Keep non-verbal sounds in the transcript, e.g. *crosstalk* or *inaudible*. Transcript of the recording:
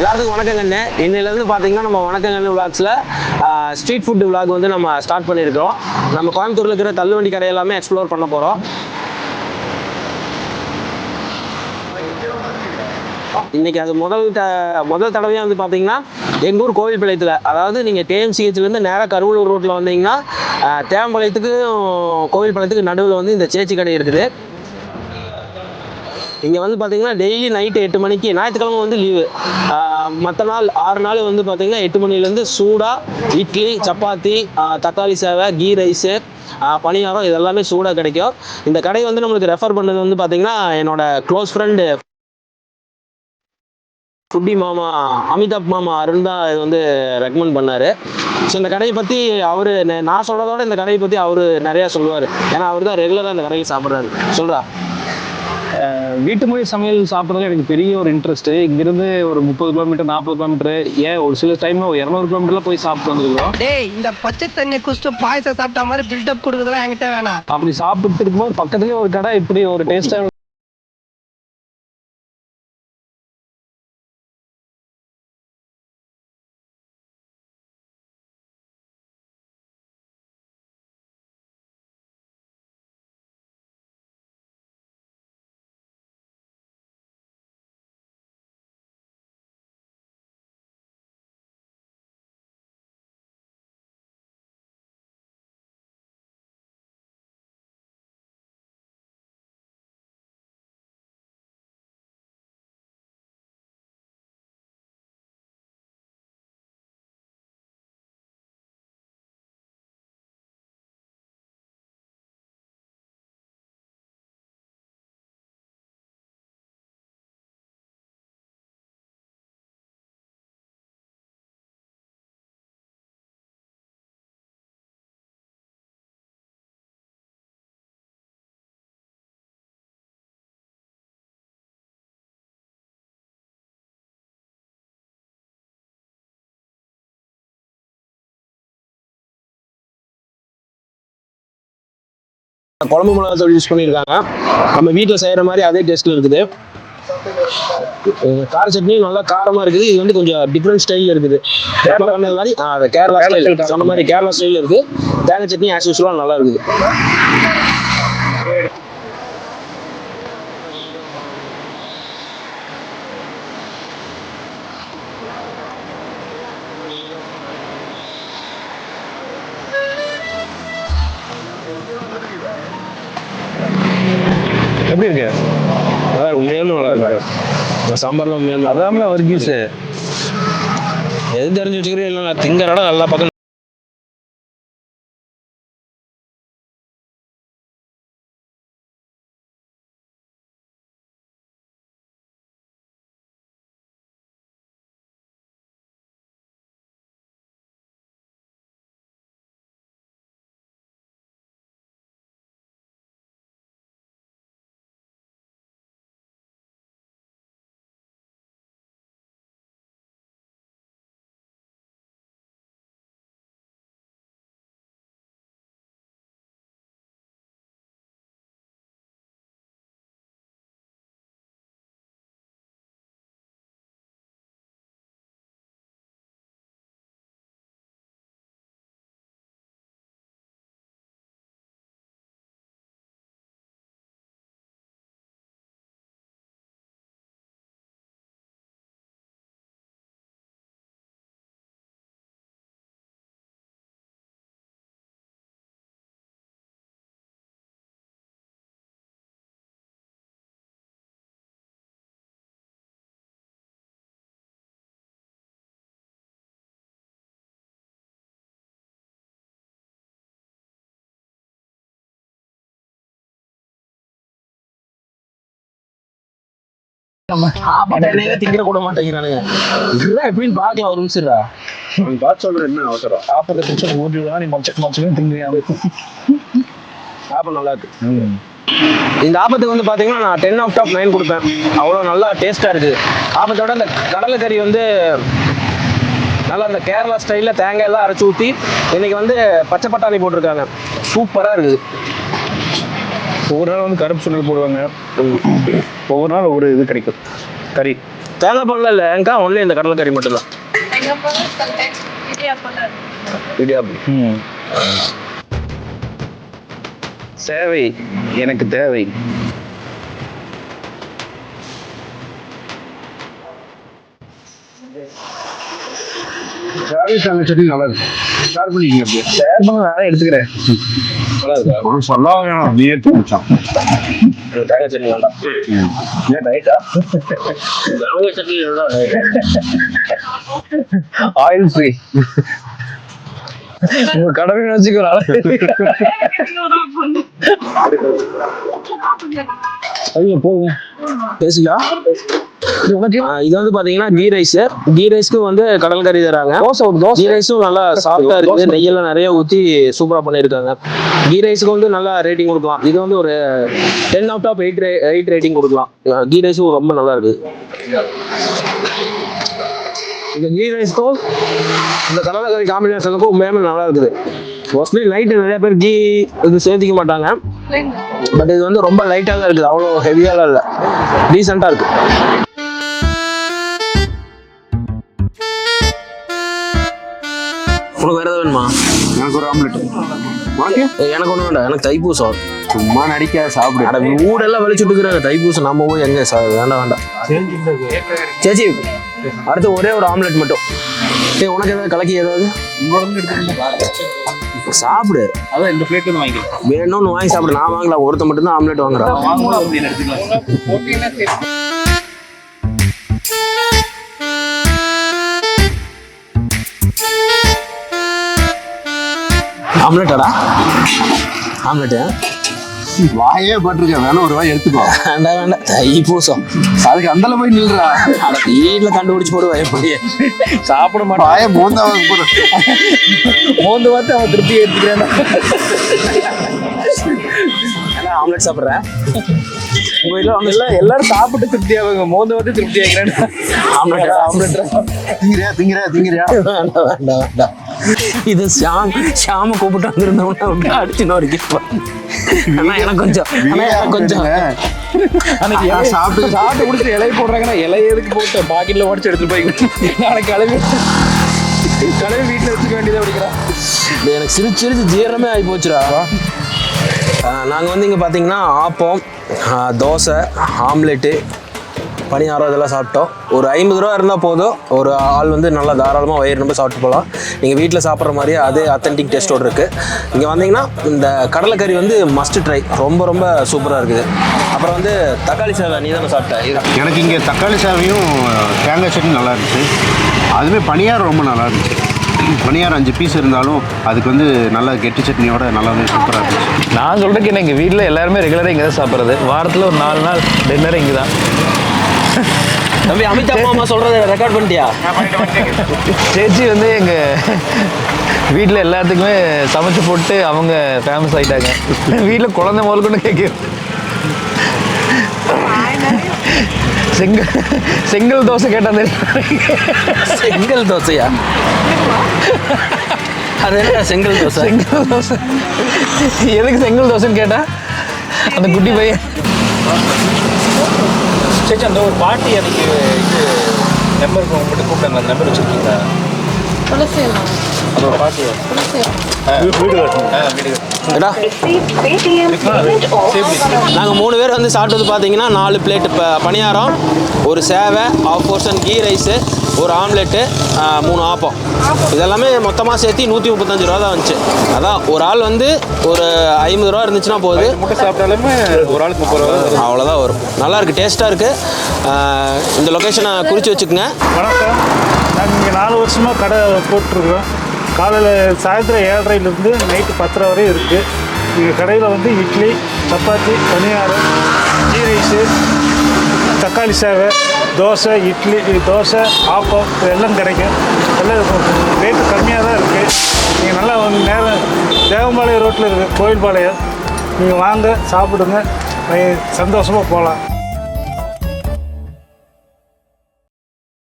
எல்லாருக்கும் வணக்கங்கண்ணே இன்னிலேருந்து பார்த்தீங்கன்னா நம்ம வணக்கங்கண்ணு விளாக்ஸில் ஸ்ட்ரீட் ஃபுட் விளாக் வந்து நம்ம ஸ்டார்ட் பண்ணியிருக்கிறோம். நம்ம கோயம்புத்தூரில் இருக்கிற தள்ளுவண்டி கடை எல்லாமே எக்ஸ்ப்ளோர் பண்ண போகிறோம் இன்னைக்கு அது முதல் த முதல் தடவையாக வந்து பார்த்தீங்கன்னா எங்கள் ஊர் கோவில்பாளையத்தில் அதாவது நீங்கள் டிஎம்சிஹெச்லேருந்து நேராக கருவூர் ரோட்டில் வந்தீங்கன்னா அஹ், கோவில்பாளையத்துக்கு நடுவில் வந்து இந்த சேச்சி கடை இருக்குது. இங்கே வந்து பார்த்தீங்கன்னா டெய்லி நைட்டு எட்டு மணிக்கு ஞாயிற்றுக்கிழமை வந்து லீவு மற்ற நாள் ஆறு நாள் வந்து பார்த்தீங்கன்னா எட்டு மணிலேருந்து சூடாக இட்லி சப்பாத்தி தக்காளி சேவை கீ ரைஸு பணியாரம் இதெல்லாமே சூடாக கிடைக்கும். இந்த கடை வந்து நம்மளுக்கு ரெஃபர் பண்ணது வந்து பார்த்தீங்கன்னா என்னோட க்ளோஸ் ஃப்ரெண்டு ஃபுட்டி மாமா அமிதாப் மாமா அருண் தான் இது வந்து ரெக்கமெண்ட் பண்ணார். ஸோ இந்த கடையை பற்றி அவர் நான் சொல்கிறதோட இந்த கடையை பற்றி அவர் நிறையா சொல்லுவார். ஏன்னா அவர் தான் ரெகுலராக இந்த கடையை சாப்பிட்றாரு. சொல்கிறா வீட்டு மொழி சமையல் சாப்பிட்றதுல எனக்கு பெரிய ஒரு இன்ட்ரெஸ்ட் இங்கிருந்து ஒரு முப்பது கிலோமீட்டர் நாற்பது கிலோமீட்டர் ஏன் ஒரு சில டைம் ஒரு இரநூறு கிலோமீட்டர்ல போய் சாப்பிட்டு வந்துருக்கோம் டேய் இந்த பச்சை தண்ணி குடிச்சிட்டு பாயசம் சாப்பிட்ட மாதிரி பில்டப் கொடுக்குறதுலாம் என்கிட்ட வேணாம். அப்படி சாப்பிட்டு இருக்கும்போது பக்கத்துலயே ஒரு கடை இப்படி ஒரு டேஸ்டா குழம்பு மிளகா தூள் யூஸ் பண்ணியிருக்காங்க. நம்ம வீட்டில் செய்கிற மாதிரி அதே டேஸ்ட்டில் இருக்குது. கார சட்னியும் நல்லா காரமாக இருக்குது. இது வந்து கொஞ்சம் டிஃப்ரெண்ட் ஸ்டைலில் இருக்குது. கேரளா மாதிரி கேரளா ஸ்டைல் சொன்ன மாதிரி கேரளா ஸ்டைலில் இருக்குது தேங்காய் சட்னி ஆஸ் யூஸ்வலாக நல்லா இருக்குது. எப்படி இருக்கு? நல்லா உண்மையான நல்லா இருக்கு? சாம்பார்லாம் உண்மையான அதாமல வர்கீஸ். எது தெரிஞ்சு வச்சுக்கிறேன் இல்லை திங்கிற இடம் நல்லா பக்கம் திங்கிற கூட மாட்டேங்கிறானுங்க எப்படின்னு பார்க்கலாம் ஒரு நிமிஷம்டா பார்த்து சொல்ற என்ன அவசரம்? சாப்பிட்ற நிமிஷம் ஓடி தான் நீ மச்சக்கு மச்சக்கு திங்குறியா? ஆப்பிள் நல்லா இருக்கு. இந்த ஆப்பத்துக்கு வந்து பார்த்தீங்கன்னா நான் டென் ஆஃப் டாப் நைன் கொடுப்பேன். அவ்வளோ நல்லா டேஸ்ட்டாக இருக்குது ஆப்பத்தோட இந்த கடலை கறி வந்து நல்லா இந்த கேரளா ஸ்டைலில் தேங்காய் எல்லாம் அரைச்சி ஊற்றி இன்னைக்கு வந்து பச்சை பட்டாணி போட்டிருக்காங்க. சூப்பராக இருக்குது ஒவ்வொரு நாள் வந்து கருப்பு சுண்டல் போடுவாங்க. ஒவ்வொரு நாள் ஒரு இது கிடைக்கும். கறி. தேங்காய் பால்லாம் இல்லை எங்கக்கா ஒன்லி இந்த கடலைக்கறி மட்டும்தான். இடியாப்பம். சேவை எனக்கு தேவை. சட்னி நல்லா இருக்கு ஷேர் பண்ணிக்கங்க அப்படியே. நான் எடுத்துக்கிறேன். நல்லா இருக்கா ஒரு சொல்ல வேணாம் தேங்காய் சட்னி வேண்டாம். ஏன் ரைட்டா தேங்காய் சட்னி வேண்டாம் ஆயில் ஃப்ரீ உங்க கடமை வச்சுக்கலாம் ஐயோ போங்க. பேசிக்கலாம் இது வந்து பாத்தீங்கன்னா கீ ரைஸ். கீ ரைஸ்க்கு வந்து கடல் கறி தராங்க. தோசை ஒரு தோசை. கீ ரைஸும் நல்லா *laughs* சாஃப்டா இருக்கு. நெய்யெல்லாம் நிறைய ஊத்தி சூப்பரா பண்ணிருக்காங்க. கீ ரைஸ்க்கு வந்து நல்லா ரேட்டிங் கொடுக்கலாம். இது வந்து ஒரு ten out of eight eight rating கொடுக்கலாம். கீ ரைஸும் ரொம்ப நல்லா இருக்கு. இந்த கீ ரைஸ்க்கும் இந்த கடலை கறி காம்பினேஷனுக்கும் உண்மையாமே நல்லா இருக்குது. மோஸ்ட்லி நைட்டு நிறைய பேர் கீ இது சேர்த்திக்க மாட்டாங்க. பட் இது வந்து ரொம்ப லைட்டாக தான் இருக்குது. அவ்வளோ ஹெவியாலாம் இல்லை. டீசெண்டாக இருக்கு. உனக்கு வேற ஏதாவது வேணுமா? எனக்கு ஒரு ஆம்லெட் உனக்கு? எனக்கு ஒன்றும் வேண்டாம். எனக்கு தைப்பூசம். சும்மா நடிக்காத சாப்பிடு. அட ஊடெல்லாம் வெளிச்சுட்டு இருக்கிறாங்க தைப்பூசம் நம்ம போய் எங்க? வேண்டாம் வேண்டாம். சேச்சி அடுத்து ஒரே ஒரு ஆம்லெட் மட்டும். ஏய் உனக்கு ஏதாவது கலக்கி ஏதாவது? சாப்பிடு. அதான் இந்த பிளேட் வந்து வாங்கிக்கலாம். வேணும்னு வாங்கி சாப்பிடு. நான் வாங்கலாம் ஒருத்த மட்டும் தான் ஆம்லெட் வாங்குறான் ஆம்லெட்டாடா ஆம்லெட்டு வாயே பட்டிருக்க வேணா ஒரு வாய் எடுத்துக்கோ. வேண்டாம் வேண்டாம். தைப்பூசம் அதுக்கு அந்தல போய் நில்றா. வீட்டில் கண்டுபிடிச்சு போடுவா எப்படி சாப்பிட மாட்டான். வாய மோந்தா போடு மோந்து பார்த்து அவன் திருப்தி எடுத்துக்கிறேன். ஆம்லெட் சாப்பிட்றேன் உங்க எல்லாம் எல்லாரும் சாப்பிட்டு திருப்தி ஆகுங்க மோந்து பார்த்து திருப்தி ஆகிறேன் ஆம்லெட் ஆம்லெட் திங்கிறியா திங்கிறியா திங்கிறியா? வேண்டாம் வேண்டாம் வேண்டாம். இது ஷாம் ஷாம கூப்பிட்டு வந்திருந்தோம்னா விட்டு அடிச்சு நோரிக்கிப்பா ஆனா எனக்கு கொஞ்சம் ஆனா எனக்கு கொஞ்சம். அன்னைக்கு இலைய- சாப்பிட்டு- சாப்பிட்டு முடிச்சு இலைய போடுறாங்கன்னா இலைய எதுக்கு போட்டு பாக்கெட்ல உடச்சு எடுத்துட்டு போய் நாளைக்கு கிளம்பி கிளம்பி வீட்டுல வச்சுக்க வேண்டியதை படிக்கிறான் இது எனக்கு சிரிச்சு சிரிச்சு ஜீரணமே ஆகி போச்சுடா. நாங்கள் வந்து இங்கே பார்த்தீங்கன்னா ஆப்பம் தோசை ஆம்லெட்டு பணியாரம் இதெல்லாம் சாப்பிட்டோம். ஒரு ஐம்பது ரூபா இருந்தால் போதும். ஒரு ஆள் வந்து நல்லா தாராளமாக வயிறு ரொம்ப சாப்பிட்டு போகலாம் நீங்கள் வீட்டில் சாப்பிட்ற மாதிரியே அதே அத்தன்டிக் டேஸ்ட்டோடு இருக்குது இங்கே வந்தீங்கன்னா இந்த கடலைக்கறி வந்து மஸ்ட் ட்ரை ரொம்ப ரொம்ப சூப்பராக இருக்குது. அப்புறம் வந்து தக்காளி சேவை நீ தானே சாப்பிட்ட? இது எனக்கு இங்கே தக்காளி சாவையும் தேங்காய் சட்னி நல்லா இருந்துச்சு. அதுவே பனியாரம் ரொம்ப நல்லா இருந்துச்சு. பனியாரம் அஞ்சு பீஸ் இருந்தாலும் அதுக்கு வந்து நல்லா கெட்டி சட்னியோட நல்லா வந்து சூப்பராக இருந்துச்சு. நான் சொல்றதுக்கு என்ன எங்க வீட்டில் எல்லாருமே ரெகுலராக இங்கே தான் சாப்பிட்றது. வாரத்தில் ஒரு நாலு நாள் டின்னர் இங்கே தான் தம்பி அமிதாப் மாமா சொல்கிறத ரெக்கார்ட் பண்ணிட்டியா? சேச்சி வந்து எங்கள் வீட்டில் எல்லாத்துக்குமே சமைச்சு போட்டு அவங்க ஃபேமஸ் ஆயிட்டாங்க. வீட்டில் குழந்தை முதல் கொண்டு கேட்கு செங்கல் செங்கல் தோசை கேட்டால் தெரியும் செங்கல் தோசையா? அது என்ன செங்கல் தோசை? செங்கல் தோசை. எதுக்கு செங்கல் தோசைன்னு கேட்டா? அந்த குட்டி பையன். சேச்சி அந்த ஒரு பாட்டி அன்னைக்கு இது நம்பர் உங்கள்கிட்ட கூப்பிட்டாங்க அந்த நம்பர் வச்சுருக்கீங்களா? பாட்டி வீடு ஏடா நாங்கள் மூணு பேர் வந்து சாப்பிட்டது பார்த்தீங்கன்னா நாலு பிளேட் இப்போ பணியாரம் ஒரு சேவை ஆஃப் போர்ஷன் கீ ரைஸு ஒரு ஆம்லெட்டு மூணு ஆப்பம். இதெல்லாமே மொத்தமாக சேர்த்து நூற்றி முப்பத்தஞ்சு ரூபா தான் வந்துச்சு. அதான் ஒரு ஆள் வந்து ஒரு ஐம்பது ரூபா இருந்துச்சுன்னா போகுது முட்டை சாப்பிட்டாலுமே ஒரு ஆளுக்கு முப்பது ரூபா தான் அவ்வளோதான் வரும். நல்லா இருக்கு டேஸ்ட்டாக இருக்குது இந்த லொக்கேஷனை குறித்து வச்சுக்கோங்க. வணக்கம். நாங்கள் இங்கே நாலு வருஷமாக கடை போட்டிருக்கோம் காலையில் சாயந்தரம் ஏழரைலேருந்து நைட்டு பத்தரை வரை இருக்குது எங்கள் கடையில் வந்து இட்லி சப்பாத்தி பனியாரம் கீ ரைஸு தக்காளி சேவை தோசை இட்லி தோசை ஆப்பம் இது எல்லாம் கிடைக்கும். எல்லாம் ரேட்டு கம்மியாக தான் இருக்குது நீங்கள் நல்லா வந்து நேரம் தேவம்பாளையம் ரோட்டில் இருக்குது கோயில்பாளையம். நீங்கள் வாங்க சாப்பிடுங்க. சந்தோஷமாக போகலாம்.